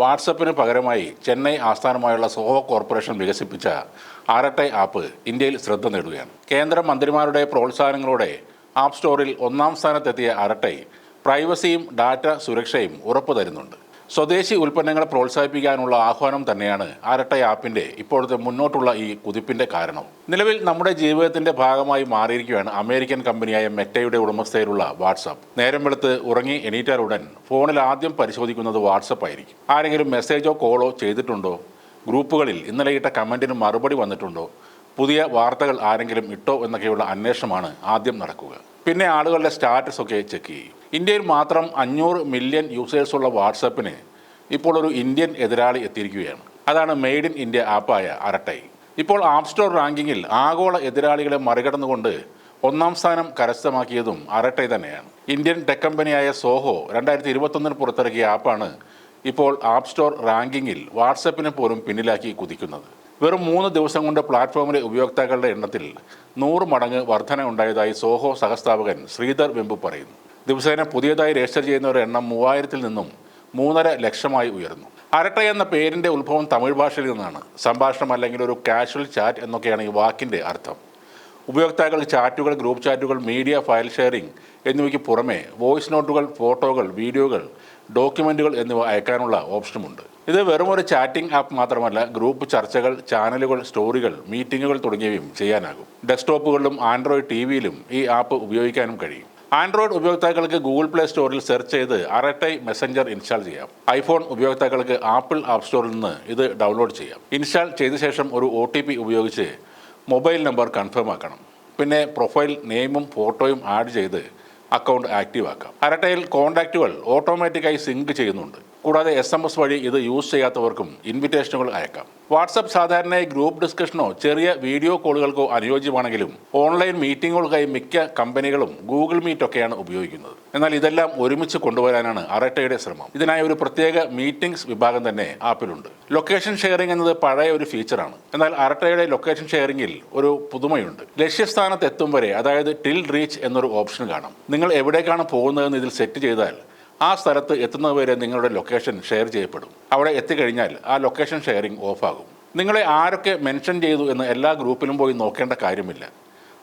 വാട്സപ്പിന് പകരമായി ചെന്നൈ ആസ്ഥാനമായുള്ള സോഹോ കോർപ്പറേഷൻ വികസിപ്പിച്ച ആരട്ടെ ആപ്പ് ഇന്ത്യയിൽ ശ്രദ്ധ നേടുകയാണ്. കേന്ദ്ര മന്ത്രിമാരുടെ പ്രോത്സാഹനങ്ങളോടെ ആപ്പ് സ്റ്റോറിൽ ഒന്നാം സ്ഥാനത്തെത്തിയ ആരട്ടെ പ്രൈവസിയും ഡാറ്റ സുരക്ഷയും ഉറപ്പു തരുന്നുണ്ട് സ്വദേശി ഉൽപ്പന്നങ്ങളെ പ്രോത്സാഹിപ്പിക്കാനുള്ള ആഹ്വാനം തന്നെയാണ് ആരട്ട ആപ്പിന്റെ ഇപ്പോഴത്തെ മുന്നോട്ടുള്ള ഈ കുതിപ്പിന്റെ കാരണം. നിലവിൽ നമ്മുടെ ജീവിതത്തിന്റെ ഭാഗമായി മാറിയിരിക്കുകയാണ് അമേരിക്കൻ കമ്പനിയായ മെറ്റയുടെ ഉടമസ്ഥയിലുള്ള വാട്സാപ്പ് നേരം വെളുത്ത് ഉറങ്ങി എണീറ്റാലുടൻ ഫോണിൽ ആദ്യം പരിശോധിക്കുന്നത് വാട്സപ്പ് ആയിരിക്കും. ആരെങ്കിലും മെസ്സേജോ കോളോ ചെയ്തിട്ടുണ്ടോ? ഗ്രൂപ്പുകളിൽ ഇന്നലെ ഇട്ട കമന്റിന് മറുപടി വന്നിട്ടുണ്ടോ? പുതിയ വാർത്തകൾ ആരെങ്കിലും ഇട്ടോ എന്നൊക്കെയുള്ള അന്വേഷണമാണ് ആദ്യം നടക്കുക. പിന്നെ ആളുകളുടെ സ്റ്റാറ്റസ് ഒക്കെ ചെക്ക് ചെയ്യും. ഇന്ത്യയിൽ മാത്രം അഞ്ഞൂറ് മില്യൺ യൂസേഴ്സ് ഉള്ള വാട്സപ്പിന് ഇപ്പോൾ ഒരു ഇന്ത്യൻ എതിരാളി എത്തിയിരിക്കുകയാണ്. അതാണ് മെയ്ഡ് ഇൻ ഇന്ത്യ ആപ്പായ അരട്ടൈ. ഇപ്പോൾ ആപ്പ് സ്റ്റോർ റാങ്കിങ്ങിൽ ആഗോള എതിരാളികളെ മറികടന്നുകൊണ്ട് ഒന്നാം സ്ഥാനം കരസ്ഥമാക്കിയതും അരട്ടൈ തന്നെയാണ്. ഇന്ത്യൻ ടെക് കമ്പനിയായ സോഹോ രണ്ടായിരത്തി ഇരുപത്തൊന്നിന് പുറത്തിറക്കിയ ആപ്പാണ് ഇപ്പോൾ ആപ്പ് സ്റ്റോർ റാങ്കിങ്ങിൽ വാട്സപ്പിനെ പോലും പിന്നിലാക്കി കുതിക്കുന്നത്. വെറും മൂന്ന് ദിവസം കൊണ്ട് പ്ലാറ്റ്ഫോമിലെ ഉപയോക്താക്കളുടെ എണ്ണത്തിൽ നൂറ് മടങ്ങ് വർധന ഉണ്ടായതായി സോഹോ സഹസ്ഥാപകൻ ശ്രീധർ വെമ്പു പറയുന്നു. ദിവസേന പുതിയതായി രജിസ്റ്റർ ചെയ്യുന്നവരുടെ എണ്ണം മൂവായിരത്തിൽ നിന്നും മൂന്നര ലക്ഷമായി ഉയർന്നു. അരട്ട എന്ന പേരിന്റെ ഉത്ഭവം തമിഴ് ഭാഷയിൽ നിന്നാണ്. സംഭാഷണം അല്ലെങ്കിൽ ഒരു കാഷ്വൽ ചാറ്റ് എന്നൊക്കെയാണ് ഈ വാക്കിന്റെ അർത്ഥം. ഉപയോക്താക്കൾ ചാറ്റുകൾ ഗ്രൂപ്പ് ചാറ്റുകൾ മീഡിയ ഫയൽ ഷെയറിംഗ് എന്നിവയ്ക്ക് പുറമെ വോയിസ് നോട്ടുകൾ ഫോട്ടോകൾ വീഡിയോകൾ ഡോക്യുമെന്റുകൾ എന്നിവ അയക്കാനുള്ള ഓപ്ഷനുമുണ്ട്. ഇത് വെറും ഒരു ചാറ്റിംഗ് ആപ്പ് മാത്രമല്ല ഗ്രൂപ്പ് ചർച്ചകൾ ചാനലുകൾ സ്റ്റോറികൾ മീറ്റിങ്ങുകൾ തുടങ്ങിയവയും ചെയ്യാനാകും. ഡെസ്ക്ടോപ്പുകളിലും ആൻഡ്രോയിഡ് ടി വിയിലും ഈ ആപ്പ് ഉപയോഗിക്കാനും കഴിയും. ആൻഡ്രോയിഡ് ഉപയോക്താക്കൾക്ക് ഗൂഗിൾ പ്ലേ സ്റ്റോറിൽ സെർച്ച് ചെയ്ത് അറട്ടൈ മെസ്സഞ്ചർ ഇൻസ്റ്റാൾ ചെയ്യാം. ഐഫോൺ ഉപയോക്താക്കൾക്ക് ആപ്പിൾ ആപ്പ് സ്റ്റോറിൽ നിന്ന് ഇത് ഡൗൺലോഡ് ചെയ്യാം. ഇൻസ്റ്റാൾ ചെയ്ത ശേഷം ഒരു ഒ ഉപയോഗിച്ച് മൊബൈൽ നമ്പർ കൺഫേം ആക്കണം. പിന്നെ പ്രൊഫൈൽ നെയിമും ഫോട്ടോയും ആഡ് ചെയ്ത് അക്കൗണ്ട് ആക്റ്റീവ് ആക്കാം. അരട്ടയിൽ കോൺടാക്റ്റുകൾ ഓട്ടോമാറ്റിക്കായി സിങ്ക് ചെയ്യുന്നുണ്ട്. കൂടാതെ എസ് എം എസ് വഴി ഇത് യൂസ് ചെയ്യാത്തവർക്കും ഇൻവിറ്റേഷനുകൾ അയക്കാം. വാട്സപ്പ് സാധാരണയായി ഗ്രൂപ്പ് ഡിസ്കഷനോ ചെറിയ വീഡിയോ കോളുകൾക്കോ അനുയോജ്യമാണെങ്കിലും ഓൺലൈൻ മീറ്റിങ്ങുകൾക്കായി മിക്ക കമ്പനികളും ഗൂഗിൾ മീറ്റ് ഒക്കെയാണ് ഉപയോഗിക്കുന്നത്. എന്നാൽ ഇതെല്ലാം ഒരുമിച്ച് കൊണ്ടുവരാനാണ് അറട്ടയുടെ ശ്രമം. ഇതിനായി ഒരു പ്രത്യേക മീറ്റിംഗ്സ് വിഭാഗം തന്നെ ആപ്പിലുണ്ട്. ലൊക്കേഷൻ ഷെയറിംഗ് എന്നത് പഴയ ഒരു ഫീച്ചറാണ് എന്നാൽ അറട്ടയുടെ ലൊക്കേഷൻ ഷെയറിംഗിൽ ഒരു പുതുമയുണ്ട്. ലക്ഷ്യസ്ഥാനത്ത് എത്തും വരെ അതായത് ടിൽ റീച്ച് എന്നൊരു ഓപ്ഷൻ കാണാം. നിങ്ങൾ എവിടേക്കാണ് പോകുന്നതെന്ന് ഇതിൽ സെറ്റ് ചെയ്താൽ ആ സ്ഥലത്ത് എത്തുന്നതുവരെ നിങ്ങളുടെ ലൊക്കേഷൻ ഷെയർ ചെയ്യപ്പെടും. അവിടെ എത്തിക്കഴിഞ്ഞാൽ ആ ലൊക്കേഷൻ ഷെയറിംഗ് ഓഫാകും നിങ്ങളെ ആരൊക്കെ മെൻഷൻ ചെയ്തു എന്ന് എല്ലാ ഗ്രൂപ്പിലും പോയി നോക്കേണ്ട കാര്യമില്ല.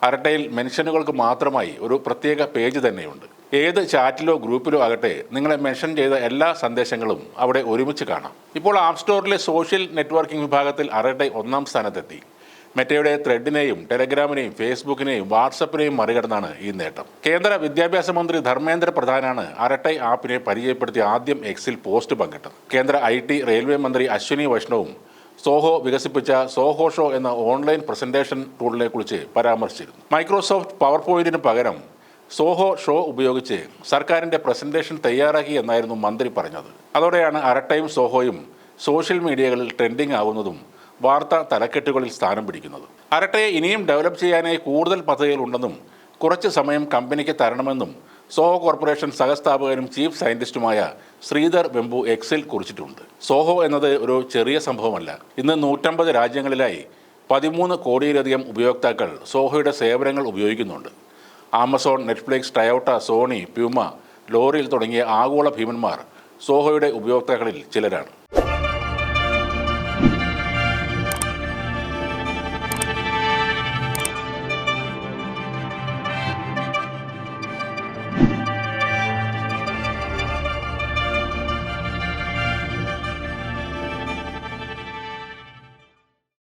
അരട്ടയിൽ മെൻഷനുകൾക്ക് മാത്രമായി ഒരു പ്രത്യേക പേജ് തന്നെയുണ്ട്. ഏത് ചാറ്റിലോ ഗ്രൂപ്പിലോ ആകട്ടെ നിങ്ങളെ മെൻഷൻ ചെയ്ത എല്ലാ സന്ദേശങ്ങളും അവിടെ ഒരുമിച്ച് കാണാം. ഇപ്പോൾ ആപ്പ് സ്റ്റോറിലെ സോഷ്യൽ നെറ്റ്വർക്കിംഗ് വിഭാഗത്തിൽ അരട്ടെ ഒന്നാം സ്ഥാനത്തെത്തി. മെറ്റയുടെ ത്രെഡിനെയും ടെലഗ്രാമിനെയും ഫേസ്ബുക്കിനെയും വാട്സപ്പിനെയും മറികടന്നാണ് ഈ നേട്ടം. കേന്ദ്ര വിദ്യാഭ്യാസ മന്ത്രി ധർമ്മേന്ദ്ര പ്രധാനാണ് അരട്ടൈ ആപ്പിനെ പരിചയപ്പെടുത്തി ആദ്യം എക്സിൽ പോസ്റ്റ് പങ്കിട്ടത്. കേന്ദ്ര ഐ റെയിൽവേ മന്ത്രി അശ്വിനി വൈഷ്ണവും സോഹോ വികസിപ്പിച്ച സോഹോ ഷോ എന്ന ഓൺലൈൻ പ്രസന്റേഷൻ ടൂളിനെ കുറിച്ച് പരാമർശിച്ചിരുന്നു. മൈക്രോസോഫ്റ്റ് പവർ പോയിന്റിന് പകരം സോഹോ ഷോ ഉപയോഗിച്ച് സർക്കാരിന്റെ പ്രസന്റേഷൻ തയ്യാറാക്കി എന്നായിരുന്നു മന്ത്രി പറഞ്ഞത്. അതോടെയാണ് അരട്ടയും സോഹോയും സോഷ്യൽ മീഡിയകളിൽ ട്രെൻഡിംഗ് ആകുന്നതും വാർത്താ തലക്കെട്ടുകളിൽ സ്ഥാനം പിടിക്കുന്നത്. അരട്ടയെ ഇനിയും ഡെവലപ്പ് ചെയ്യാനായി കൂടുതൽ പദ്ധതികളുണ്ടെന്നും കുറച്ച് സമയം കമ്പനിക്ക് തരണമെന്നും സോഹോ കോർപ്പറേഷൻ സഹസ്ഥാപകനും ചീഫ് സയന്റിസ്റ്റുമായ ശ്രീധർ വെമ്പു എക്സിൽ കുറിച്ചിട്ടുണ്ട്. സോഹോ എന്നത് ഒരു ചെറിയ സംഭവമല്ല. ഇന്ന് നൂറ്റമ്പത് രാജ്യങ്ങളിലായി പതിമൂന്ന് കോടിയിലധികം ഉപയോക്താക്കൾ സോഹോയുടെ സേവനങ്ങൾ ഉപയോഗിക്കുന്നുണ്ട്. Amazon Netflix Toyota Sony Puma ലോറിയിൽ തുടങ്ങിയ ആഗോള ഭീമന്മാർ സോഹോയുടെ ഉപയോക്താക്കളിൽ ചിലരാണ്.